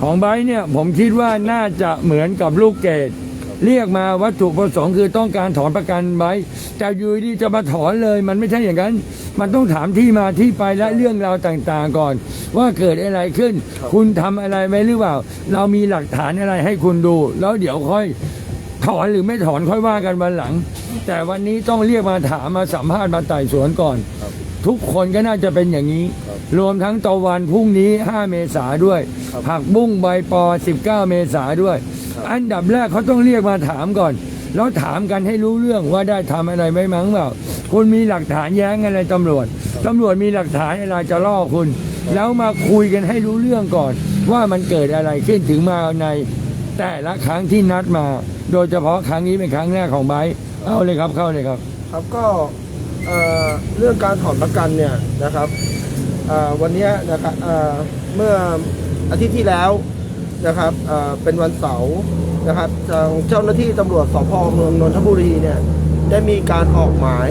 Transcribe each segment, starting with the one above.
ของไบร์ทเนี่ย ผมคิดว่าน่าจะเหมือนกับลูกเกดเรียกมาวัตถุประสงค์คือต้องการถอนประกันไว้แต่อยูดีจะมาถอนเลย มันไม่ใช่อย่างนั้น มันต้องถามที่มาที่ไปและเรื่องราวต่างๆก่อน ว่าเกิดอะไรขึ้น คุณทำอะไรไว้หรือเปล่า เรามีหลักฐานอะไรให้คุณดู แล้วเดี๋ยวค่อยถอนหรือไม่ถอนค่อยว่ากันวันหลัง แต่วันนี้ต้องเรียกมาถามมาสัมภาษณ์มาไต่สวนก่อน ทุกคนก็น่าจะเป็นอย่างนี้ รวมทั้งตะวันพรุ่งนี้ 5 เมษาด้วย ผักบุ้งใบปอ 19 เมษาด้วย อันดับแรกเขาต้องเรียกมาถามก่อน แล้วถามกันให้รู้เรื่องว่าได้ทำอะไรไว้มั้งเปล่าคุณมีหลักฐานแย้งอะไรตำรวจตำรวจมีหลักฐานอะไรจะล่อคุณ แล้วมาคุยกันให้รู้เรื่องก่อน ว่ามันเกิดอะไรขึ้นถึงมาในแต่ละครั้งที่นัดมา โดยเฉพาะครั้งนี้เป็นครั้งแรกของไบร์ทเอาเลยครับเข้าเลยครับ ครับก็ เเรื่องการถอนประกันเนี่ยนะครับวันนี้นะครับเเมื่ออาทิตย์ที่แล้วนะครับเเป็นวันเสาร์นะครับทางเจ้าหน้าที่ตำรวจสพเมืองนนทบุรีเนี่ยได้มีการออกหมาย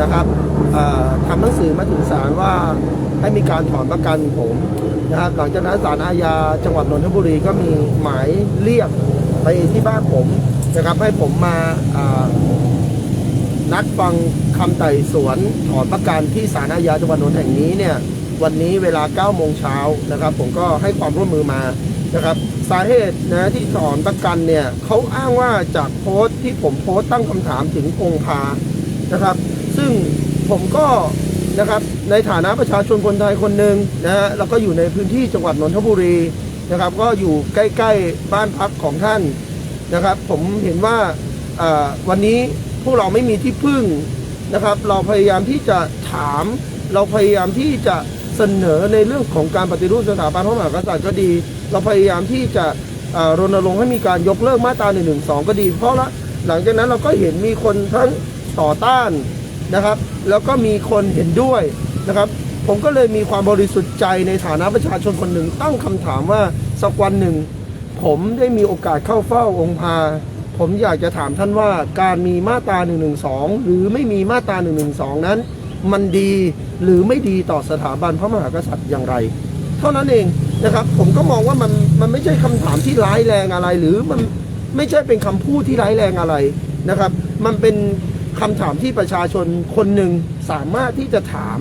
นะครับทำหนังสือมาถึงศาลว่าให้มีการถอนประกันผมนะครับหลังจากนั้นศาลอาญาจังหวัดนนทบุรีก็มีหมายเรียกไปที่บ้านผมนะครับให้ผมมา นัดฟังคำไต่สวนถอนประกันที่ศาลอาญาจังหวัดนนท์แห่งนี้เนี่ยวันนี้เวลา9โมงเช้านะครับ ผมก็ให้ความร่วมมือมานะครับ สาเหตุนะที่ถอนประกันเนี่ยเขาอ้างว่าจากโพสต์ที่ผมโพสต์ตั้งคำถามถึงพงพานะครับ ซึ่งผมก็นะครับในฐานะประชาชนคนไทยคนหนึ่งนะฮะแล้วก็อยู่ในพื้นที่จังหวัดนนทบุรีนะครับ ก็อยู่ใกล้ ๆ บ้านพักของท่านนะครับ ผมเห็นว่าวันนี้ พวกเราไม่มีที่พึ่งนะครับ เราพยายามที่จะถาม เราพยายามที่จะเสนอในเรื่องของการปฏิรูปสถาบันพระมหากษัตริย์ก็ดี เราพยายามที่จะรณรงค์ให้มีการยกเลิกมาตรา1นึก็ดี เพราะละหลังจากนั้นเราก็เห็นมีคนทั้งต่อต้านนะครับ แล้วก็มีคนเห็นด้วยนะครับ ผมก็เลยมีความบริสุทธิ์ใจในฐานะประชาชนคนหนึ่งตั้งคำถามว่าสักวันหนึ่ง ผมได้มีโอกาสเข้าเฝ้าองค์พา ผมอยากจะถามท่านว่าการมีมาตรา1นึหรือไม่มีมาตรา1นึนั้น มันดีหรือไม่ดีต่อสถาบันพระมหากษัตริย์อย่างไร เท่านั้นเองนะครับ ผมก็มองว่ามันมันไม่ใช่คำถามที่ร้ายแรงอะไร หรือมันไม่ใช่เป็นคำพูดที่ร้ายแรงอะไรนะครับ มันเป็นคำถามที่ประชาชนคนหนึ่งสามารถที่จะถาม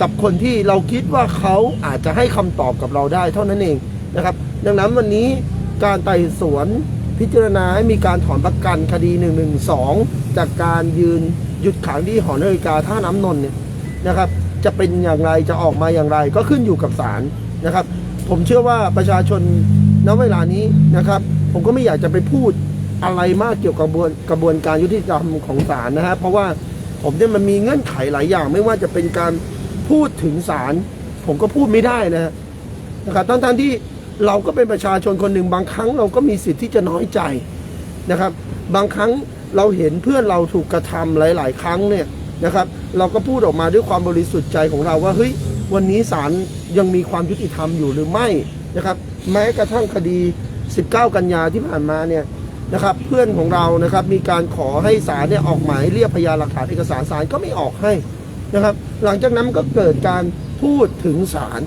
กับคนที่เราคิดว่าเขาอาจจะให้คำตอบกับเราได้ เท่านั้นเองนะครับ ดังนั้นวันนี้การไต่สวน พิจารณาให้มีการถอนประกันคดี1นึจากการยืนหยุดขังที่หอนาฬิกาท่าน้ำนนท์เนี่ยนะครับ จะเป็นอย่างไรจะออกมาอย่างไร ก็ขึ้นอยู่กับศาลนะครับ ผมเชื่อว่าประชาชนณเวลานี้นะครับ ผมก็ไม่อยากจะไปพูดอะไรมากเกี่ยวกับกระบวนการยุติธรรมของศาลนะฮะเพราะว่าผมเนี่ยมันมีเงื่อนไขหลายอย่าง ไม่ว่าจะเป็นการพูดถึงศาลผมก็พูดไม่ได้นะนะครับทั้งทที่ เราก็เป็นประชาชนคนหนึ่งบางครั้งเราก็มีสิทธิ์ที่จะน้อยใจนะครับ บางครั้งเราเห็นเพื่อนเราถูกกระทำหลาย ๆ ครั้งเนี่ยนะครับ เราก็พูดออกมาด้วยความบริสุทธิ์ใจของเราว่าเฮ้ยวันนี้ศาลยังมีความยุติธรรมอยู่หรือไม่นะครับ แม้กระทั่งคดี 19 กันยาที่ผ่านมาเนี่ยนะครับเพื่อนของเรานะครับมีการขอให้ศาลเนี่ยออกหมายเรียกพยานหลักฐานเอกสารศาลก็ไม่ออกให้นะครับ หลังจากนั้นก็เกิดการพูดถึงศาล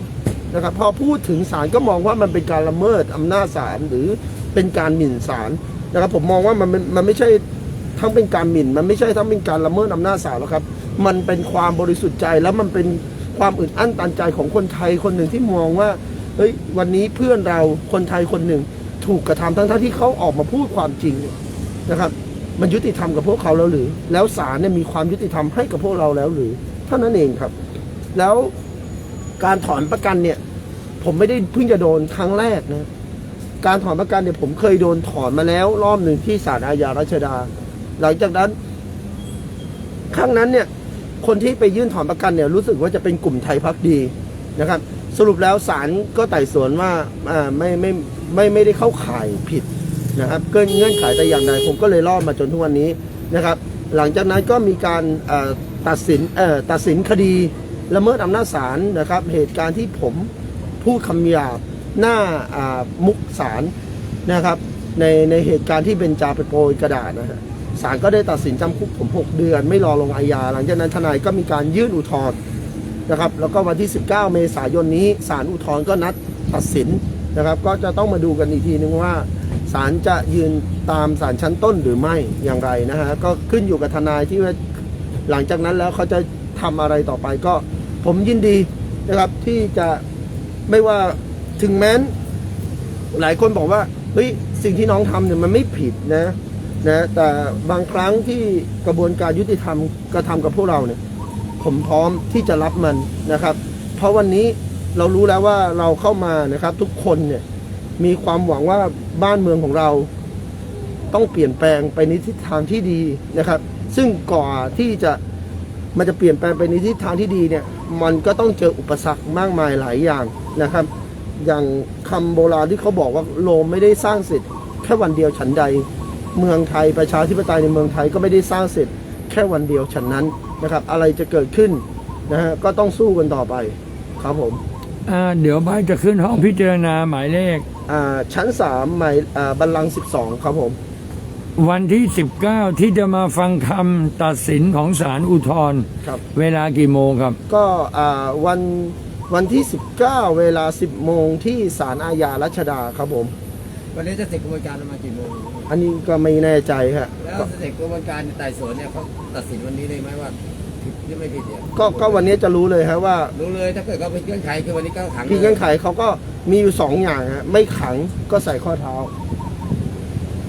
นะครับพอพูดถึงศาลก็มองว่ามันเป็นการละเมิดอำนาจศาลหรือเป็นการหมิ่นศาลนะครับผมมองว่ามันมันไม่ใช่ทั้งเป็นการหมิ่น มันไม่ใช่ทั้งเป็นการละเมิดอำนาจศาลหรอกครับ มันเป็นความบริสุทธิ์ใจแล้วมันเป็นความอึดอั้นตันใจของคนไทยคนหนึ่งที่มองว่าเฮ้ยวันนี้เพื่อนเราคนไทยคนหนึ่งถูกกระทำทั้งทั้งที่เขาออกมาพูดความจริงเนี่ยนะครับ มันยุติธรรมกับพวกเขาแล้วหรือ แล้วศาลเนี่ยมีความยุติธรรมให้กับพวกเราแล้วหรือเท่านั้นเองครับ แล้ว การถอนประกันเนี่ย ผมไม่ได้เพิ่งจะโดนครั้งแรกนะการถอนประกันเนี่ยผมเคยโดนถอนมาแล้วรอบหนึ่งที่ศาลอาญารัชดา หลังจากนั้น ครั้งนั้นเนี่ย คนที่ไปยื่นถอนประกันเนี่ย รู้สึกว่าจะเป็นกลุ่มไทยพักดีนะครับ สรุปแล้วศาลก็ไต่สวนว่าอ่าไม่ไม่ไม่ไม่ได้เข้าข่ายผิดนะครับเกินเงื่อนไขแต่อย่างใดผมก็เลยรอดมาจนทุกวันนี้นะครับ หลังจากนั้นก็มีการตัดสินตัดสินคดี ละเมิดอำนาจศาลนะครับ เหตุการณ์ที่ผมพูดคำหยาบหน้ามุกศาลนะครับในในเหตุการณ์ที่เบนจาไปโปรยกระดาษนะฮะศาลก็ได้ตัดสินจำคุกผม 6 เดือน ไม่รอลงอาญาหลังจากนั้นทนายก็มีการยื่นอุทธรณ์นะครับ แล้วก็วันที่ 19 เมษายนนี้ศาลอุทธรณ์ก็นัดตัดสินนะครับ ก็จะต้องมาดูกันอีกทีนึงว่าศาลจะยืนตามศาลชั้นต้นหรือไม่อย่างไรนะฮะก็ขึ้นอยู่กับทนายที่ว่าหลังจากนั้นแล้วเขาจะ ทำอะไรต่อไปก็ผมยินดีนะครับที่จะไม่ว่าถึงแม้น หลายคนบอกว่าเฮ้ยสิ่งที่น้องทำเนี่ยมันไม่ผิดนะนะแต่บางครั้งที่กระบวนการยุติธรรมกระทำกับพวกเราเนี่ยผมพร้อมที่จะรับมันนะครับ เพราะวันนี้เรารู้แล้วว่าเราเข้ามานะครับ ทุกคนเนี่ยมีความหวังว่าบ้านเมืองของเรา ต้องเปลี่ยนแปลงไปในทิศทางที่ดีนะครับ ซึ่งก่อนที่จะ มันจะเปลี่ยนแปลงไปในทิศทางที่ดีเนี่ย มันก็ต้องเจออุปสรรคมากมายหลายอย่างนะครับ อย่างคำโบราณที่เขาบอกว่าโลมไม่ได้สร้างเสร็จ แค่วันเดียวฉันใด เมืองไทยประชาธิปไตยในเมืองไทยก็ไม่ได้สร้างเสร็จ แค่วันเดียวฉันนั้นนะครับ อะไรจะเกิดขึ้นนะฮะก็ต้องสู้กันต่อไปครับผมอ่าเดี๋ยวไบร์ทจะขึ้นห้องพิจารณาหมายเลขอ่าชั้นสามหมายอ่าบัลลังก์สิบสองครับผม วันที่ 19 ที่จะมาฟังคำตัดสินของศาลอุทธรณ์ครับ เวลากี่โมงครับ ก็อ่าวันวันที่ 19 เวลา 10 โมงที่ศาลอาญารัชดาครับผม วันนี้จะเสร็จกระบวนการประมาณกี่โมง อันนี้ก็ไม่แน่ใจฮะแล้วเสร็จกระบวนการไต่สวนเนี่ยเขาตัดสินวันนี้เลยไหมว่าผิดหรือไม่ผิดเนี่ยก็ก็วันนี้จะรู้เลยฮะว่ารู้เลยถ้าเกิดเขาเป็นเงื่อนไขคือวันนี้ก็ขังที่เงื่อนไขเขาก็มีอยู่สองอย่างฮะไม่ขังก็ใส่ข้อเท้า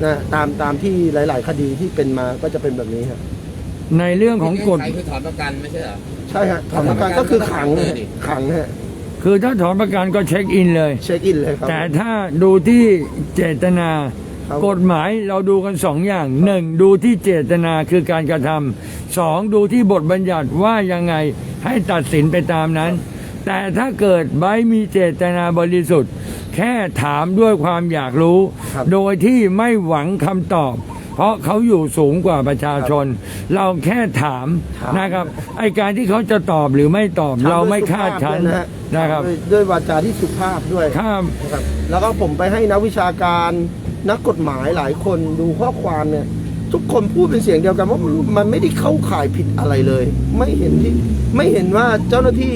นะตามตามที่หลาย ๆ คดีที่เป็นมาก็จะเป็นแบบนี้ฮะในเรื่องของกฎเงื่นไขคือถอนประกันไม่ใช่เหรอ ใช่ฮะถอนประกันก็คือขังฮะขังฮะคือถ้าถอนประกันก็เช็คอินเลย เช็คอินเลยครับ แต่ถ้าดูที่เจตนา ครับกฎหมายเราดูกันสองอย่างหนึ่งดูที่เจตนาคือการกระทำสองดูที่บทบัญญัติว่ายังไงให้ตัดสินไปตามนั้น แต่ถ้าเกิดไบร์ทมีเจตนาบริสุทธิ์ แค่ถามด้วยความอยากรู้ ครับ โดยที่ไม่หวังคำตอบ เพราะเขาอยู่สูงกว่าประชาชน เราแค่ถามถามนะครับไอการที่เขาจะตอบหรือไม่ตอบ เราไม่คาดคั้นด้วยสุภาพด้วยนะครับด้วยด้วยวาจาที่สุภาพด้วยข้ามนะครับ แล้วก็ผมไปให้นักวิชาการนักกฎหมายหลายคนดูข้อความเนี่ย ทุกคนพูดเป็นเสียงเดียวกันว่ามันมันไม่ได้เข้าข่ายผิดอะไรเลย ไม่เห็นที่ไม่เห็นว่าเจ้าหน้าที่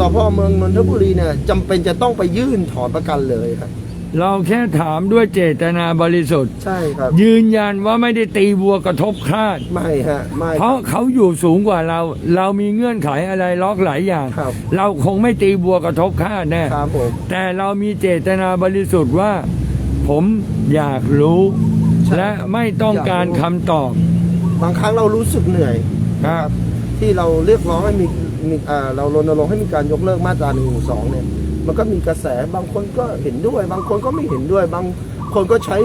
สพเมืองนนทบุรีเนี่ยจำเป็นจะต้องไปยื่นถอนประกันเลยครับเราแค่ถามด้วยเจตนาบริสุทธิ์ ใช่ครับยืนยันว่าไม่ได้ตีวัวกระทบคาด ไม่ฮะไม่ เพราะเขาอยู่สูงกว่าเรา เรามีเงื่อนไขอะไรล็อกหลายอย่าง ครับเราคงไม่ตีบัวกระทบคาดแน่ครับผม แต่เรามีเจตนาบริสุทธิ์ว่า ผมอยากรู้ ใช่และไม่ต้องการคำตอบบางครั้งเรารู้สึกเหนื่อย ครับ ที่เราเรียกร้องให้มี มีอ่าเรารณรงค์ให้มีการยกเลิกมาตราหนึ่งสองเนี่ยมันก็มีกระแสบางคนก็เห็นด้วย บางคนก็ไม่เห็นด้วย บางคนก็ใช้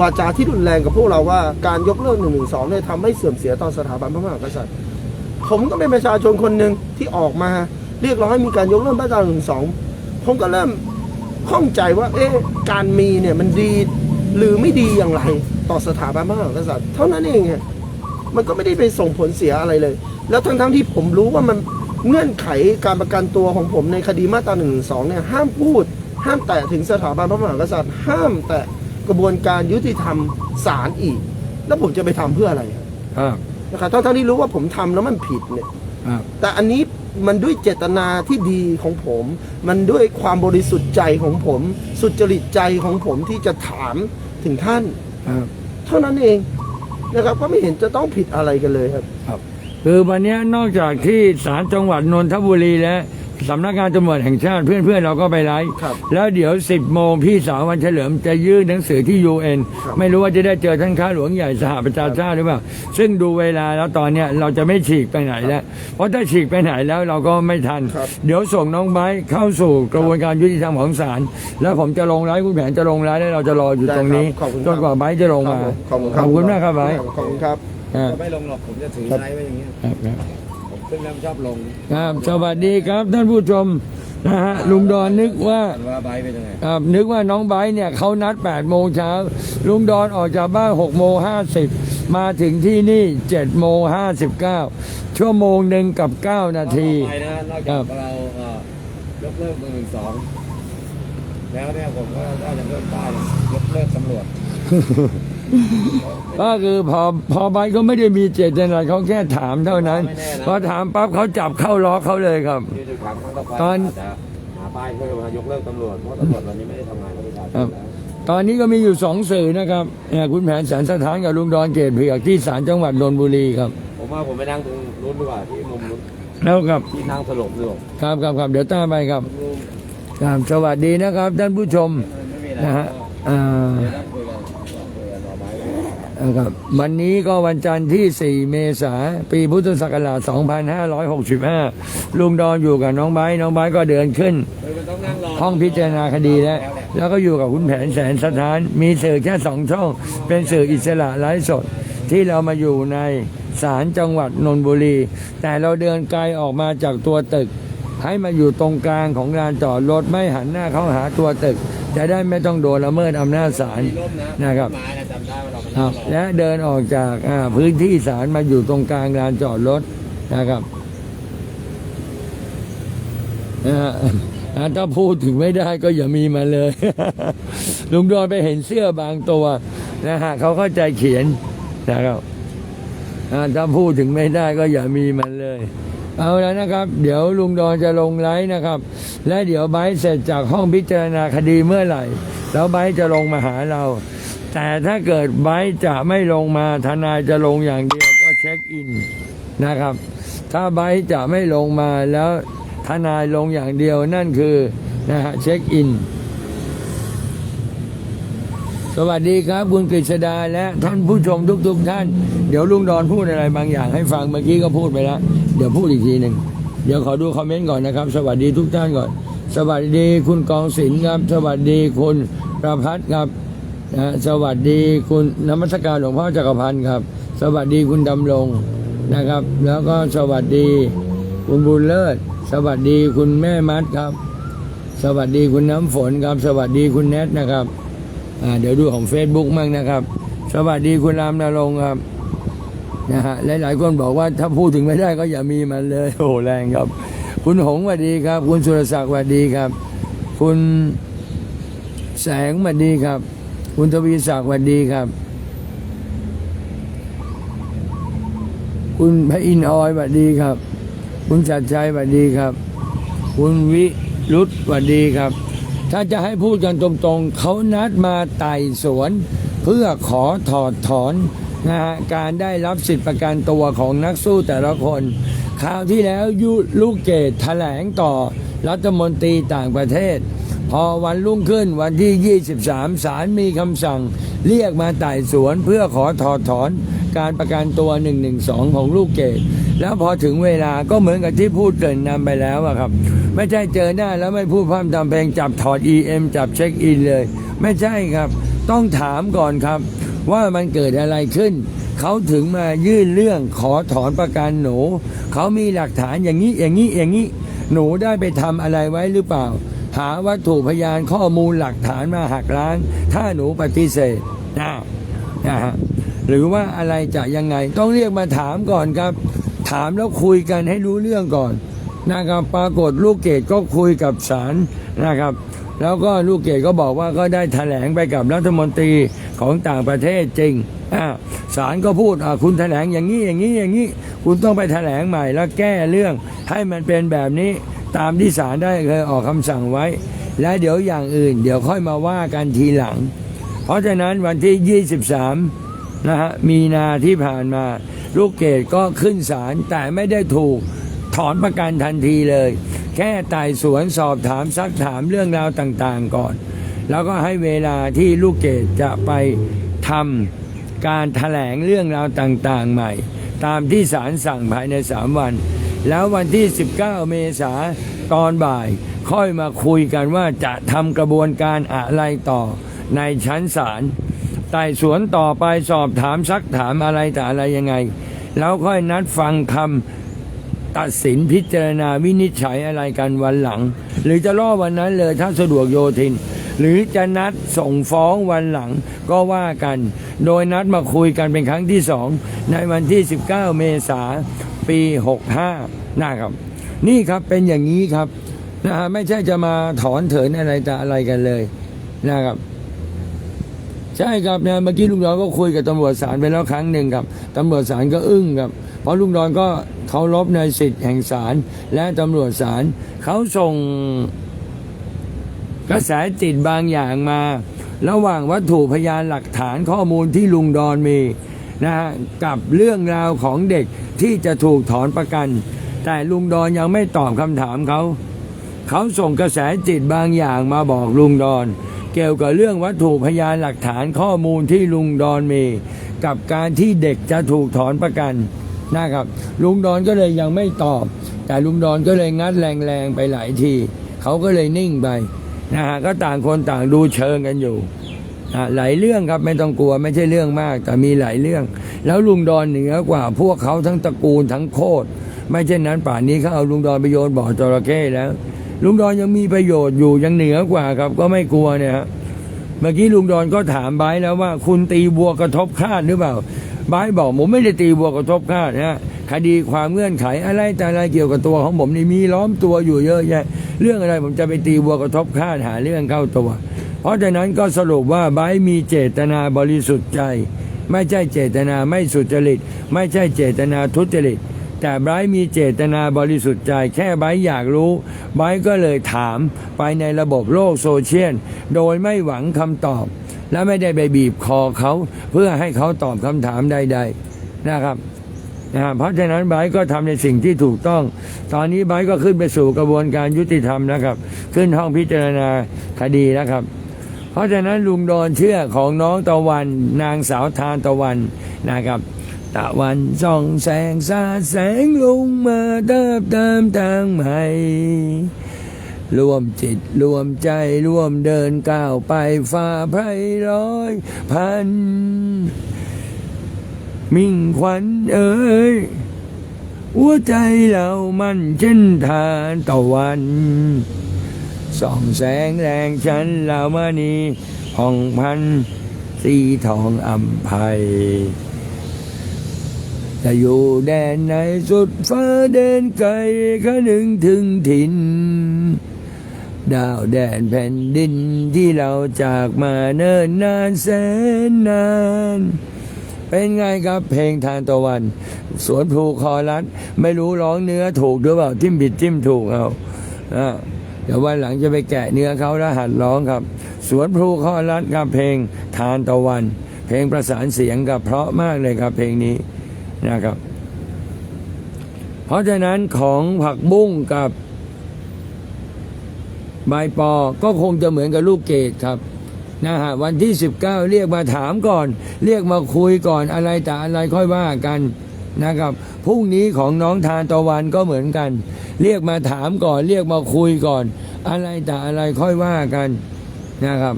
วาจาที่รุนแรงกับพวกเราว่าการยกเลิกหนึ่งหนึ่งสองเนี่ยทำให้เสื่อมเสียต่อสถาบันพระมหากษัตริย์ ผมก็เป็นประชาชนคนหนึ่งที่ออกมาเรียกร้องให้มีการยกเลิกมาตราหนึ่งสองผมก็เริ่มข้องใจว่าเอ๊ะการมีเนี่ยมันดีหรือไม่ดีอย่างไรต่อสถาบันพระมหากษัตริย์ เท่านั้นเองมันก็ไม่ได้ไปส่งผลเสียอะไรเลย แล้วทั้งทั้งๆที่ผมรู้ว่ามัน เงื่อนไขการประกันตัวของผมในคดีมาตราหนึ่งสองเนี่ยห้ามพูด ห้ามแตะถึงสถาบันพระมหากษัตริย์ ห้ามแตะกระบวนการยุติธรรมศาลอีก แล้วผมจะไปทำเพื่ออะไรครับครับนะครับทั้งทั้งๆที่รู้ว่าผมทำแล้วมันผิดเนี่ยครับแต่อันนี้มันด้วยเจตนาที่ดีของผม มันด้วยความบริสุทธิ์ใจของผม สุจริตใจของผมที่จะถามถึงท่านครับเท่านั้นเองนะครับก็ไม่เห็นจะต้องผิดอะไรกันเลยครับ คือวันนี้นอกจากที่ศาลจังหวัดนนทบุรีและสำนักงานตำรวจแห่งชาติเพื่อนๆเราก็ไปไลฟ์ครับแล้วเดี๋ยว 10 โมงพี่สาววันเฉลิมจะยื่นหนังสือที่ UN ครับไม่รู้ว่าจะได้เจอท่านข้าหลวงใหญ่สหประชาชาติหรือเปล่า ซึ่งดูเวลาแล้วตอนเนี้ยเราจะไม่ฉีกไปไหนแล้ว เพราะถ้าฉีกไปไหนแล้วเราก็ไม่ทันครับเดี๋ยวส่งน้องไบร์ทเข้าสู่กระบวนการยุติธรรมของศาลแล้วผมจะลงไลฟ์คุณแผนจะลงไลฟ์แล้วเราจะรออยู่ตรงนี้ได้ครับขอบคุณจนกว่าไบร์ทจะลงมาขอบคุณขอบคุณมากครับไบร์ทขอบคุณครับ ครับจะไม่ลงหรอกผมจะถือไลฟ์ไว้อย่างเงี้ยครับครับผมขึ้นแล้วชอบลงครับสวัสดีครับท่านผู้ชมนะฮะลุงดอนนึกว่ากันว่าไบร์ทเป็นยังไงครับนึกว่าน้องไบร์ทเนี่ยเขานัด8โมงเช้าลุงดอนออกจากบ้าน6โมง50 มาถึงที่นี่7โมง59 ชั่วโมงหนึ่งกับ 9 นาที ต่อไปนะนอกครัจากบ เราเอ่อยกเลิกหนึ่งหนึ่งสองแล้วเนี่ยผมก็ได้จะเพิ่มป้ายยกเลิกตำรวจ ก็คือพอพอไบร์ทเขาไม่ได้มีเจตนาเขาแค่ถามเท่านั้น พอถามปั๊บเขาจับเข้าล้อเขาเลยครับ ที่จะขังครั้งต่อไปตอนอาจจะหาป้ายเพิ่มมายกเลิกตำรวจ เพราะตำรวจวันนี้ไม่ได้ทำงานไม่ได้ทครับตอนนี้ก็มีอยู่สองสื่อนะครับเนี่ยคุณแผนแสนสถานกับลุงดอนเกตเผือกที่ศาลจังหวัดนนทบุรีครับ ผมว่าผมไปนั่งตรงนู้นดีกว่าที่มุมนู้นแล้วครับที่นั่งสลบด้วยครับครับครับเดี๋ยวตามไปครับครับสวัสดีนะครับท่านผู้ชมไม่มีอะไรนะฮะอ่า เดี๋ยวนั่งคุยกันคุยกันต่อไป นะครับ วันนี้ก็วันจันทร์ที่ 4 เมษายนปีพุทธศักราช 2565 ลุงดอนอยู่กับน้องไบน้องไบก็เดินขึ้นนห้องพิจารณาคดีแล้ว แล้วก็อยู่กับคุณแผนแสนสถาน มีสื่อแค่สองช่อง เป็นสื่ออิสระไร้สด ที่เรามาอยู่ในศาลจังหวัดนนทบุรี แต่เราเดินไกลออกมาจากตัวตึก ให้มาอยู่ตรงกลางของลานจอดรถไม่หันหน้าเข้าหาตัวตึก จะได้ไม่ต้องโดนละเมิดอำนาจศาลนะครับครับ และเดินออกจากพื้นที่ศาลมาอยู่ตรงกลางลานจอดรถนะครับนะฮะถ้าพูดถึงไม่ได้ก็อย่ามีมาเลย ลุงดอนไปเห็นเสื้อบางตัวนะฮะเขาเข้าใจเขียนนะครับ ถ้าพูดถึงไม่ได้ก็อย่ามีมันเลย เอาแล้วนะครับ เดี๋ยวลุงดอนจะลงไลฟ์นะครับ และเดี๋ยวไบเสร็จจากห้องพิจารณาคดีเมื่อไหร่ แล้วไบจะลงมาหาเรา แต่ถ้าเกิดไบจะไม่ลงมาทนายจะลงอย่างเดียวก็เช็คอินนะครับ ถ้าไบจะไม่ลงมาแล้วทนายลงอย่างเดียวนั่นคือนะฮะเช็คอิน สวัสดีครับ คุณกฤษดาและท่านผู้ชมทุกๆท่าน เดี๋ยวลุงดอนพูดอะไรบางอย่างให้ฟังเมื่อกี้ก็พูดไปแล้วเดี๋ยวพูดอีกทีหนึ่งเดี๋ยวขอดูคอมเมนต์ก่อนนะครับ สวัสดีทุกท่านก่อน สวัสดีคุณกองศิลป์ครับ สวัสดีคุณประพัฒน์ครับนะสวัสดีคุณนมัสการหลวงพ่อจักรพันธ์ครับ สวัสดีคุณดำรงนะครับ แล้วก็สวัสดีคุณบุญเลิศ สวัสดีคุณแม่มัดครับ สวัสดีคุณน้ำฝนครับ สวัสดีคุณแนทนะครับ เดี๋ยวดูของ Facebook มั่งนะครับ สวัสดีคุณรามนรงค์ครับนะฮะหลายๆคนบอกว่าถ้าพูดถึงไม่ได้ก็อย่ามีมันเลยโอ้แรงครับ คุณหงสวัสดีครับ คุณสุรศักดิ์สวัสดีครับ คุณแสงสวัสดีครับ คุณทวีศักดิ์สวัสดีครับ คุณพระอินทร์ออยสวัสดีครับ คุณชัดชัยสวัสดีครับ คุณวิรุธสวัสดีครับ ถ้าจะให้พูดกันตรงๆ เขานัดมาไต่สวน เพื่อขอถอดถอนนะฮะการได้รับสิทธิประกันตัวของนักสู้แต่ละคน คราวที่แล้วยุลูกเกตแถลงต่อรัฐมนตรีต่างประเทศ พอวันรุ่งขึ้นวันที่ 23 ศาลมีคำสั่ง เรียกมาไต่สวนเพื่อขอถอดถอนการประกันตัว 112 ของลูกเกดแล้วพอถึงเวลาก็เหมือนกับที่พูดเกินนำไปแล้วอะครับ ไม่ใช่เจอหน้าแล้วไม่พูดพร่ำทำเพลงจับถอด EM จับเช็คอินเลย ไม่ใช่ครับ ต้องถามก่อนครับ ว่ามันเกิดอะไรขึ้น เขาถึงมายื่นเรื่องขอถอนประกันหนู เขามีหลักฐานอย่างนี้อย่างนี้อย่างนี้ หนูได้ไปทำอะไรไว้หรือเปล่า หาวัตถุพยานข้อมูลหลักฐานมาหักล้าง ถ้าหนูปฏิเสธนะนะฮะหรือว่าอะไรจะยังไงต้องเรียกมาถามก่อนครับ ถามแล้วคุยกันให้รู้เรื่องก่อนนะครับปรากฏลูกเกดก็คุยกับศาลนะครับ แล้วก็ลูกเกดก็บอกว่าก็ได้แถลงไปกับรัฐมนตรีของต่างประเทศจริงอ่าศาลก็พูดอ่าคุณแถลงอย่างนี้อย่างนี้อย่างนี้ คุณต้องไปแถลงใหม่แล้วแก้เรื่องให้มันเป็นแบบนี้ ตามที่ศาลได้เคยออกคำสั่งไว้ และเดี๋ยวอย่างอื่น เดี๋ยวค่อยมาว่ากันทีหลัง เพราะฉะนั้นวันที่ 23 นะฮะ มีนาที่ผ่านมา ลูกเกดก็ขึ้นศาลแต่ไม่ได้ถูกถอนประกันทันทีเลย แค่ไต่สวนสอบถามซักถามเรื่องราวต่างๆก่อน แล้วก็ให้เวลาที่ลูกเกดจะไปทำการแถลงเรื่องราวต่างๆใหม่ ตามที่ศาลสั่งภายใน 3 วัน แล้ววันที่ 19 เมษาตอนบ่าย ค่อยมาคุยกันว่าจะทำกระบวนการอะไรต่อในชั้นศาลไต่สวนต่อไปสอบถามซักถามอะไรแต่อะไรยังไง แล้วค่อยนัดฟังคำตัดสินพิจารณาวินิจฉัยอะไรกันวันหลัง หรือจะรอวันนั้นเลยถ้าสะดวกโยทิน หรือจะนัดส่งฟ้องวันหลังก็ว่ากัน โดยนัดมาคุยกันเป็นครั้งที่สองในวันที่ 19 เมษา ปี 65นะครับ นี่ครับเป็นอย่างนี้ครับนะฮะไม่ใช่จะมาถอนเถินอะไรแต่อะไรกันเลยนะครับ ใช่ครับเนี่ยเมื่อกี้ลุงดอนก็คุยกับตำรวจศาลไปแล้วครั้งหนึ่งครับตำรวจศาลก็อึ้งครับ เพราะลุงดอนก็เคารพในสิทธิ์แห่งศาลและตำรวจศาลเขาส่งกระแสจิตบางอย่างมา ระหว่างวัตถุพยานหลักฐานข้อมูลที่ลุงดอนมี นะฮะกับเรื่องราวของเด็กที่จะถูกถอนประกัน แต่ลุงดอนยังไม่ตอบคำถามเขา เขาส่งกระแสจิตบางอย่างมาบอกลุงดอน เกี่ยวกับเรื่องวัตถุพยานหลักฐานข้อมูลที่ลุงดอนมี กับการที่เด็กจะถูกถอนประกันนะครับ ลุงดอนก็เลยยังไม่ตอบ แต่ลุงดอนก็เลยงัดแรงๆไปหลายที เขาก็เลยนิ่งไปนะฮะก็ต่างคนต่างดูเชิงกันอยู่ หลายเรื่องครับไม่ต้องกลัวไม่ใช่เรื่องมาก แต่มีหลายเรื่อง แล้วลุงดอนเหนือกว่า พวกเขาทั้งตระกูลทั้งโคตรไม่เช่นนั้นป่านนี้เขาเอาลุงดอนไปโยนบ่อจระเข้แล้ว ลุงดอนยังมีประโยชน์อยู่ยังเหนือกว่าครับ ก็ไม่กลัวเนี่ยฮะเมื่อกี้ลุงดอนก็ถามไบร์แล้วว่า คุณตีบัวกระทบคาดหรือเปล่าไบร์บอกผมไม่ได้ตีบัวกระทบคาดนะฮะคดีความเงื่อนไขอะไรแต่อะไรเกี่ยวกับตัวของผมนี่มีล้อมตัวอยู่เยอะแยะเรื่องอะไรผมจะไปตีบัวกระทบคาดหาเรื่องเข้าตัว เพราะฉะนั้นก็สรุปว่าไบมีเจตนาบริสุทธิ์ใจ ไม่ใช่เจตนาไม่สุจริต ไม่ใช่เจตนาทุจริต แต่ไบมีเจตนาบริสุทธิ์ใจ แค่ไบอยากรู้ไบก็เลยถามไปในระบบโลกโซเชียลโดยไม่หวังคำตอบ และไม่ได้ไปบีบคอเขา เพื่อให้เขาตอบคำถามใด ๆนะครับนะเพราะฉะนั้นไบก็ทำในสิ่งที่ถูกต้อง ตอนนี้ไบก็ขึ้นไปสู่กระบวนการยุติธรรมนะครับ ขึ้นห้องพิจารณาคดีนะครับ เพราะฉะนั้นลุงดอนเชื่อของน้องตะวัน นางสาวทานตะวันนะครับ ตะวันส่องแสงสาดแสงลงมาเติมเติมทางใหม่รวมจิตรวมใจรวมเดินก้าวไปฝ่าไพรร้อยพัน มิ่งขวัญเอ๋ยหัวใจเรามันเช่นทานตะวัน ส่องแสงแรงฉันเหล่ามานีผ่องพันสีทองอัมภัยจะอยู่แดนไหนสุดฟ้าแดนไกลก็นึงถึงถิ่น ดาวแดนแผ่นดินที่เราจากมาเนิ่นนานแสนนาน เป็นไงครับเพลงทานตะวัน สวนพลูคอรัสไม่รู้ร้องเนื้อถูกหรือเปล่า จิ้มผิดจิ้มถูกเอาอ่า เดี๋ยววันหลังจะไปแกะเนื้อเขาแล้วหัดร้องครับ สวนพลูคอรัสกับเพลงทานตะวัน เพลงประสานเสียงกับเพราะมากเลยครับเพลงนี้นะครับ เพราะฉะนั้นของผักบุ้งกับใบปอก็คงจะเหมือนกับลูกเกดครับนะฮะวันที่ 19 เรียกมาถามก่อน เรียกมาคุยก่อนอะไรแต่อะไรค่อยว่ากันนะครับ พรุ่งนี้ของน้องทานตะวันก็เหมือนกัน เรียกมาถามก่อน เรียกมาคุยก่อน อะไรแต่อะไรค่อยว่ากันนะครับ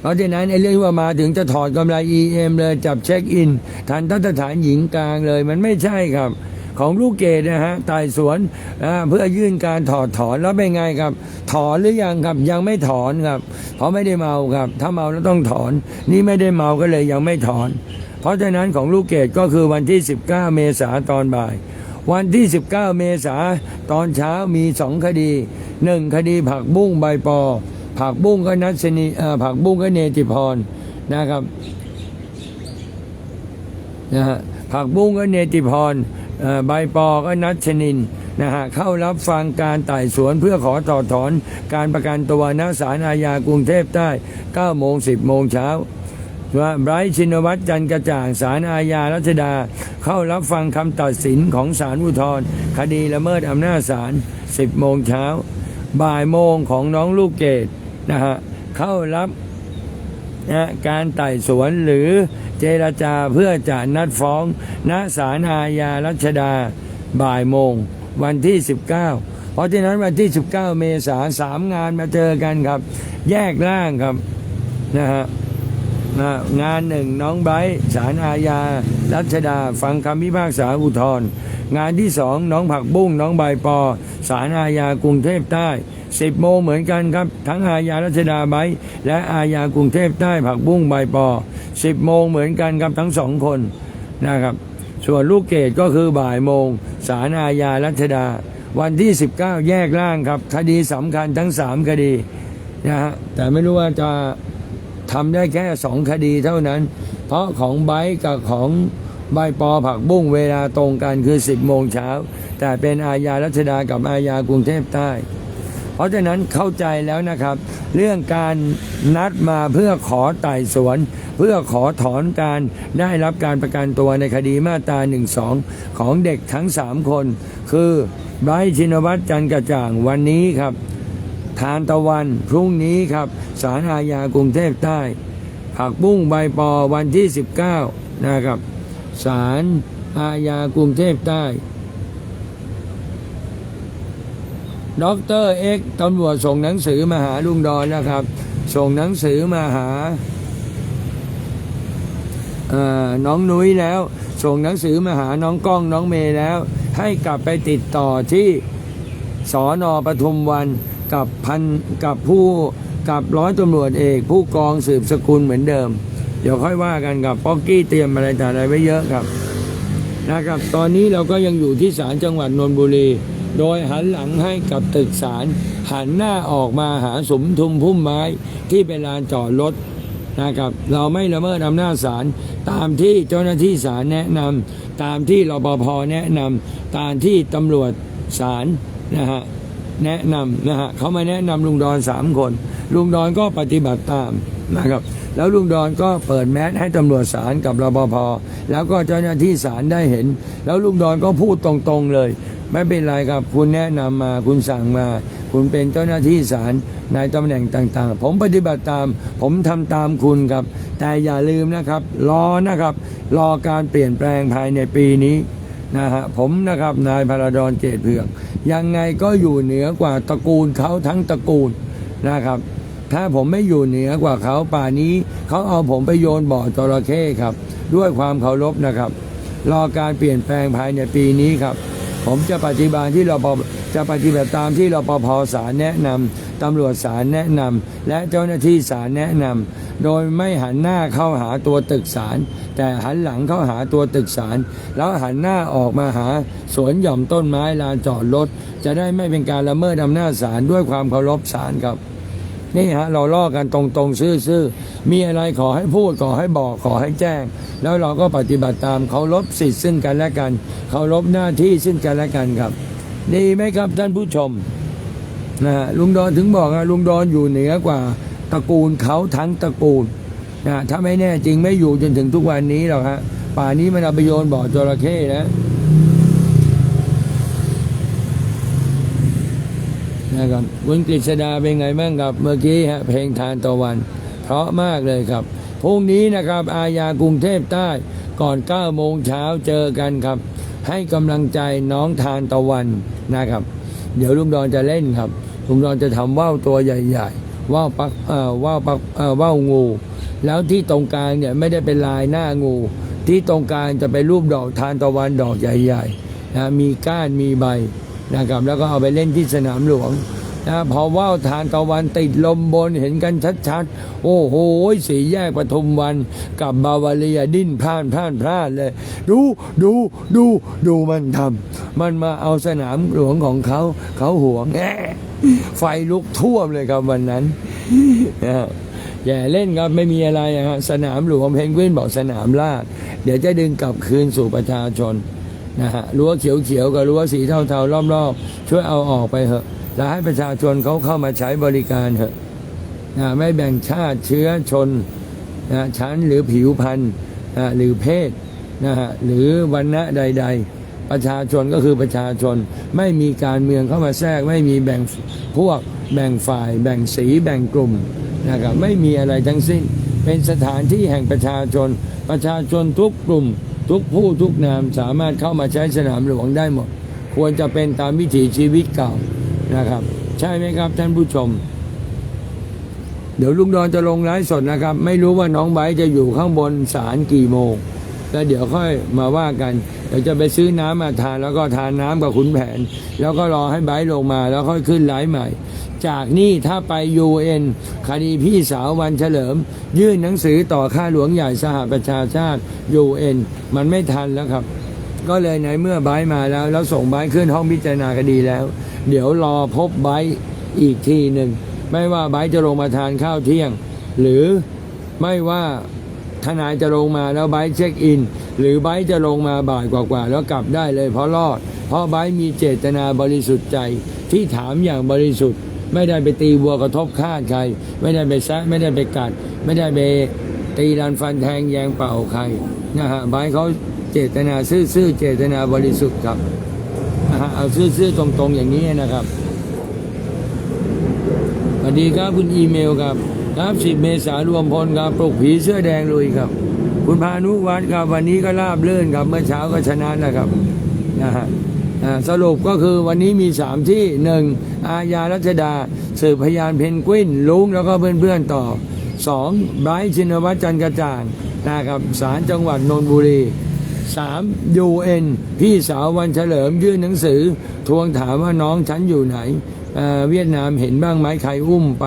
เพราะฉะนั้นไอ้เรื่องที่ว่ามาถึงจะถอดกำไร EM เลยจับเช็คอินทันทัศฐานหญิงกลางเลย มันไม่ใช่ครับ ของลูกเกดนะฮะไต่สวนอ่าเพื่อยื่นการถอดถอนแล้วเป็นไงครับ ถอนหรือยังครับยังไม่ถอนครับ เพราะไม่ได้เมาครับ ถ้าเมาแล้วต้องถอน นี่ไม่ได้เมาก็เลยยังไม่ถอน เพราะฉะนั้นของลูกเกดก็คือวันที่ 19 เมษาตอนบ่าย วันที่ 19 เมษาตอนเช้ามีสองคดีหนึ่งคดีผักบุ้งใบปอ ผักบุ้งก็นัชนีผักบุ้งก็เนติพรนะครับนะฮะผักบุ้งก็เนติพรใบปอก็นัชนินนะฮะเข้ารับฟังการไต่สวนเพื่อขอต่อถอนการประกันตัวณศาลอาญากรุงเทพใต้9โมง10 โมงเช้า ว่าไบรท์ชินวัตรจันกระจ่างสารอาญารัชดา เข้ารับฟังคำตัดสินของศาลอุทธรคดีละเมิดอำนาจศาล10 โมงเช้า บ่ายโมงของน้องลูกเกดนะฮะเข้ารับนะการไต่สวนหรือเจรจาเพื่อจะนัดฟ้องณศาลอาญารัชดาบ่ายโมง วันที่ 19 เพราะฉะนั้นวันที่ 19 เมษาสามงานมาเจอกันครับ แยกร่างครับนะฮะ งานหนึ่งน้องไบร์ทศาลอาญา รัชดา ฟังคำพิพากษาอุทธรณ์งานที่สองน้องผักบุ้งน้องใบปอศาลอาญากรุงเทพใต้สิบโมงเหมือนกันครับ ทั้งอาญารัชดาไบและอาญากรุงเทพใต้ผักบุ้งใบปอสิบโมงเหมือนกันครับทั้งสองคนนะครับ ส่วนลูกเกดก็คือบ่ายโมงศาลอาญารัชดา วันที่ 19 แยกร่างครับ คดีสำคัญทั้งสามคดีนะฮะแต่ไม่รู้ว่าจะ ทำได้แค่สองคดีเท่านั้น เพราะของไบกับของใบปอผักบุ้งเวลาตรงกันคือ 10 โมงเช้า แต่เป็นอาญารัชดากับอาญากรุงเทพใต้ เพราะฉะนั้นเข้าใจแล้วนะครับ เรื่องการนัดมาเพื่อขอไต่สวน เพื่อขอถอนการได้รับการประกันตัวในคดีมาตรา1ของเด็กทั้ง 3 คน คือไบรท์ชินวัตรจันทร์กระจ่างวันนี้ครับ ทานตะวันพรุ่งนี้ครับสารอาญากรุงเทพใต้ ผักบุ้งใบปอวันที่ 19 นะครับสารอาญากรุงเทพใต้ด็อกเตอร์เอ็กตำรวจส่งหนังสือมาหาลุงดอนนะครับ ส่งหนังสือมาหาน้องนุ้ยแล้ว ส่งหนังสือมาหาน้องก้องน้องเมย์แล้ว ให้กลับไปติดต่อที่สอนอปทุมวัน กับพันกับผู้กับร้อยตำรวจเอก ผู้กองสืบสกุลเหมือนเดิม เดี๋ยวค่อยว่ากันกับป๊อกกี้เตรียมอะไรต่ออะไรไว้เยอะครับนะครับ ตอนนี้เราก็ยังอยู่ที่ศาลจังหวัดนนทบุรี โดยหันหลังให้กับตึกศาลหันหน้าออกมาหาสมทุมพุ่มไม้ที่เป็นลานจอดรถนะครับเราไม่ละเมิดอำนาจศาลตามที่เจ้าหน้าที่ศาลแนะนำตามที่รปภแนะนำตามที่ตำรวจศาลนะฮะ แนะนำนะฮะเขามาแนะนำลุงดอนสามคน ลุงดอนก็ปฏิบัติตามนะครับ แล้วลุงดอนก็เปิดแมสให้ตำรวจศาลกับรปภแล้วก็เจ้าหน้าที่ศาลได้เห็น แล้วลุงดอนก็พูดตรงๆเลย ไม่เป็นไรครับ คุณแนะนำมาคุณสั่งมา คุณเป็นเจ้าหน้าที่ศาลในตำแหน่งต่างๆ ผมปฏิบัติตาม ผมทำตามคุณครับ แต่อย่าลืมนะครับ รอนะครับ รอการเปลี่ยนแปลงภายในปีนี้ นะฮะผมนะครับนายพราดอนเกตเผือก ยังไงก็อยู่เหนือกว่าตระกูลเขาทั้งตระกูลนะครับ ถ้าผมไม่อยู่เหนือกว่าเขาป่านี้เขาเอาผมไปโยนบ่อจระเข้ครับ ด้วยความเคารพนะครับ รอการเปลี่ยนแปลงภายในปีนี้ครับ ผมจะปฏิบัติที่รปภ จะปฏิบัติตามที่รปภศาลแนะนำตำรวจศาลแนะนำและเจ้าหน้าที่ศาลแนะนำโดยไม่หันหน้าเข้าหาตัวตึกศาลแต่หันหลังเข้าหาตัวตึกศาลแล้วหันหน้าออกมาหาสวนหย่อมต้นไม้ลานจอดรถ จะได้ไม่เป็นการละเมิดอำนาจศาลด้วยความเคารพศาลครับนี่ฮะเราล่อกันตรงๆซื่อๆ มีอะไรขอให้พูดขอให้บอกขอให้แจ้ง แล้วเราก็ปฏิบัติตามเคารพสิทธิ์ซึ่งกันและกันเคารพหน้าที่ซึ่งกันและกันครับ ดีไหมครับท่านผู้ชมนะลุงดอนถึงบอกนะลุงดอนอยู่เหนือกว่าตระกูลเขาทั้งตระกูลนะถ้าไม่แน่จริงไม่อยู่จนถึงทุกวันนี้หรอกฮะป่านี้มันเอาไปโยนบ่อจระเข้นะนะครับคุณกฤษดาเป็นไงบ้างครับ เมื่อกี้ฮะเพลงทานตะวัน เพราะมากเลยครับพรุ่งนี้นะครับอาญากรุงเทพใต้ก่อน9โมงเช้าเจอกันครับ ให้กำลังใจน้องทานตะวันนะครับ เดี๋ยวลุงดอนจะเล่นครับลุงดอนจะทำว่าวตัวใหญ่ๆว่าวปักว่าวปักว่าวงู แล้วที่ตรงกลางเนี่ยไม่ได้เป็นลายหน้างู ที่ตรงกลางจะเป็นรูปดอกทานตะวันดอกใหญ่ๆนะมีก้านมีใบนะครับแล้วก็เอาไปเล่นที่สนามหลวง นะพอว่าวทานตะวันติดลมบนเห็นกันชัดๆ โอ้โหสีแยกปทุมวันกับบาวาเรียดิ้นพลานพลานพลานเลย ดูดูดูดูมันทำมันมาเอาสนามหลวงของเขา เขาห่วงแอะไฟลุกท่วมเลยครับวันนั้นนะอย่าเล่นครับไม่มีอะไรนะฮะสนามหลวงเพนกวินบอกสนามลาด เดี๋ยวจะดึงกลับคืนสู่ประชาชนนะฮะรั้วเขียวๆกับรั้วสีเทาๆรอบๆ ช่วยเอาออกไปเถอะ แล้วให้ประชาชนเขาเข้ามาใช้บริการเถอะนะไม่แบ่งชาติเชื้อชนนะชั้นหรือผิวพรรณนะหรือเพศนะฮะหรือวันณะใด ๆ ประชาชนก็คือประชาชนไม่มีการเมืองเข้ามาแทรก ไม่มีแบ่งพวกแบ่งฝ่าย แบ่งสีแบ่งกลุ่มนะครับไม่มีอะไรทั้งสิ้น เป็นสถานที่แห่งประชาชน ประชาชนทุกกลุ่ม ทุกผู้ทุกนามสามารถเข้ามาใช้สนามหลวงได้หมด ควรจะเป็นตามวิถีชีวิตเก่า นะครับ ใช่ไหมครับท่านผู้ชม เดี๋ยวลุงดอนจะลงไลฟ์สดนะครับ ไม่รู้ว่าน้องไบจะอยู่ข้างบนศาลกี่โมงแล้วเดี๋ยวค่อยมาว่ากันเดี๋ยวจะไปซื้อน้ำมาทานแล้วก็ทานน้ำกับขุนแผน แล้วก็รอให้ไบลงมาแล้วค่อยขึ้นไลฟ์ใหม่ จากนี่ถ้าไป UN คดีพี่สาววันเฉลิม ยื่นหนังสือต่อข้าหลวงใหญ่สหประชาชาติ UN มันไม่ทันแล้วครับ ก็เลยในเมื่อไบมาแล้ว แล้วส่งไบขึ้นห้องพิจารณาคดีแล้ว เดี๋ยวรอพบไบร์อีกทีหนึ่ง ไม่ว่าไบร์จะลงมาทานข้าวเที่ยง หรือไม่ว่าทนายจะลงมาแล้วไบร์เช็คอิน หรือไบร์จะลงมาบ่ายกว่าๆแล้วกลับได้เลยเพราะรอด เพราะไบร์มีเจตนาบริสุทธิ์ใจที่ถามอย่างบริสุทธิ์ ไม่ได้ไปตีวัวกระทบคาดใคร ไม่ได้ไปแซะไม่ได้ไปกัด ไม่ได้ไปตีดันฟันแทงแยงเป่าใครนะฮะไบร์เขาเจตนาซื่อๆเจตนาบริสุทธิ์ครับ เอาซื่อๆตรงๆอย่างนี้นะครับสวัสดีครับคุณอีเมลครับ ครับสิบเมษารวมพลครับปลุกผีเสื้อแดงลุยครับ คุณพานุวัฒน์ครับวันนี้ก็ราบเลื่อนครับ เมื่อเช้าก็ชนะนะครับนะฮะสรุปก็คือวันนี้มีสามที่หนึ่งอาญารัชดา สืบพยานเพนกวินลุงแล้วก็เพื่อนๆต่อสองไบรท์ชินวัตรจันกระจ่างนะครับศาลจังหวัดนนทบุรี สามยูเอ็นพี่สาววันเฉลิมยื่นหนังสือ ทวงถามว่าน้องฉันอยู่ไหนเเวียดนามเห็นบ้างไหมใครอุ้มไป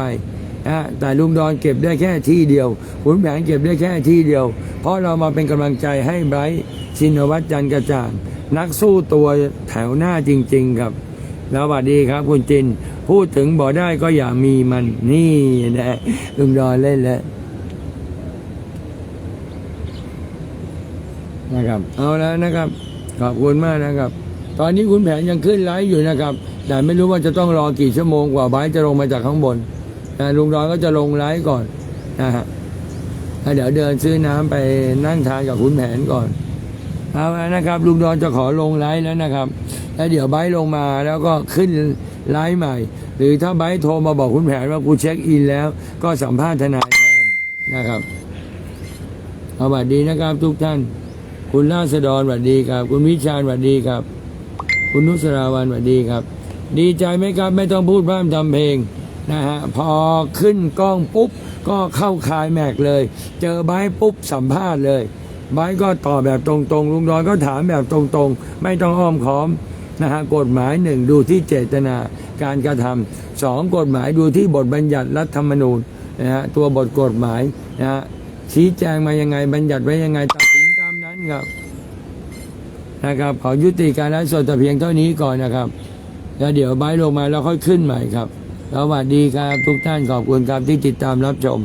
นะแต่ลุงดอนเก็บได้แค่ที่เดียวขุนแผนเก็บได้แค่ที่เดียว เพราะเรามาเป็นกำลังใจให้ไบรท์ชินวัตรจันกระจ่าง นักสู้ตัวแถวหน้าจริง ๆ ครับแล้วสวัสดีครับคุณจิน พูดถึงบ่ได้ก็อย่ามีมันนี่นะลุงดอนเล่นแล้ว นะครับ เอาแล้วนะครับ ขอบคุณมากนะครับ ตอนนี้คุณแผนยังขึ้นไลฟ์อยู่นะครับ แต่ไม่รู้ว่าจะต้องรอกี่ชั่วโมงกว่าไบร์จะลงมาจากข้างบนนะลุงดอนก็จะลงไลฟ์ก่อนนะฮะแล้วเดี๋ยวเดินซื้อน้ำไปนั่งทานกับคุณแผนก่อนเอาแล้วนะครับ ลุงดอนจะขอลงไลฟ์แล้วนะครับ แล้วเดี๋ยวไบร์ลงมาแล้วก็ขึ้นไลฟ์ใหม่ หรือถ้าไบร์โทรมาบอกคุณแผนว่ากูเช็คอินแล้ว ก็สัมภาษณ์ทนายแทนนะครับสวัสดีนะครับทุกท่าน คุณราษฎรสวัสดีครับ คุณวิชาญสวัสดีครับ คุณนุสราวันสวัสดีครับ ดีใจไหมครับ ไม่ต้องพูดพร่ำทำเพลงนะฮะพอขึ้นกล้องปุ๊บ ก็เข้าคายแม็กเลย เจอไบปุ๊บสัมภาษณ์เลยไบก็ตอบแบบตรงๆ ลุงดอนก็ถามแบบตรงๆ ไม่ต้องอ้อมค้อมนะฮะกฎหมายหนึ่งดูที่เจตนาการกระทำสองกฎหมายดูที่บทบัญญัติรัฐธรรมนูญนะฮะตัวบทกฎหมายนะฮะชี้แจงมายังไงบัญญัติไว้ยังไง นตามนั้นครับ นะครับขอยุติการไลฟ์สดแต่เพียงเท่านี้ก่อนนะครับ แล้วเดี๋ยวไบลงมาแล้วค่อยขึ้นใหม่ครับสวัสดีครับทุกท่านขอบคุณครับที่ติดตามรับชม